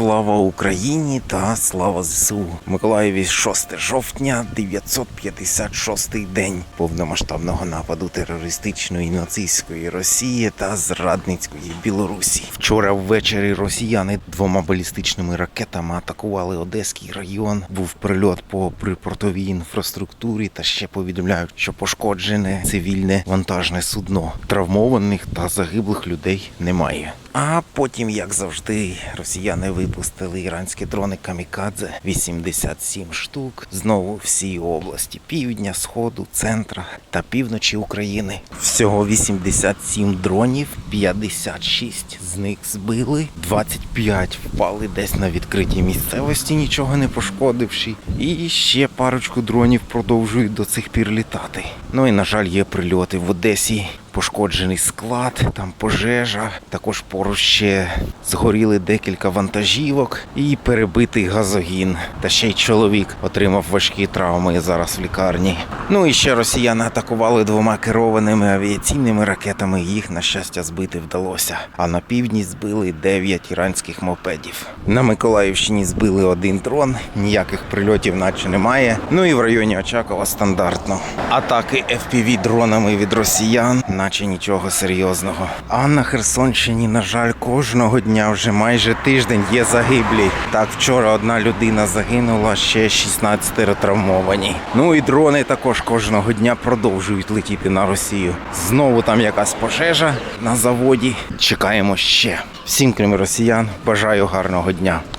Слава Україні та слава ЗСУ. Миколаєві 6 жовтня, 956 день повномасштабного нападу терористичної нацистської Росії та зрадницької Білорусі. Вчора ввечері росіяни двома балістичними ракетами атакували Одеський район. Був прильот по припортовій інфраструктурі та ще повідомляють, що пошкоджене цивільне вантажне судно. Травмованих та загиблих людей немає. А потім, як завжди, росіяни випустили іранські дрони Камікадзе 87 штук. Знову всі області півдня, сходу, центра та півночі України. Всього 87 дронів, 56 з них збили, 25 впали десь на відкритій місцевості, нічого не пошкодивши. І ще парочку дронів продовжують до цих пір літати. Ну і на жаль, є прильоти в Одесі. Пошкоджений склад, там пожежа. Також поруч ще згоріли декілька вантажівок і перебитий газогін. Та ще й чоловік отримав важкі травми зараз в лікарні. Ну і ще росіяни атакували двома керованими авіаційними ракетами. Їх, на щастя, збити вдалося. А на півдні збили 9 іранських мопедів. На Миколаївщині збили один дрон, ніяких прильотів наче немає. Ну і в районі Очакова стандартно. Атаки FPV дронами від росіян, наче нічого серйозного. А на Херсонщині, на жаль, кожного дня вже майже тиждень є загиблі. Так, вчора одна людина загинула, ще 16 травмовані. Ну і дрони також кожного дня продовжують летіти на Росію. Знову там якась пожежа на заводі. Чекаємо ще. Всім, крім росіян, бажаю гарного дня.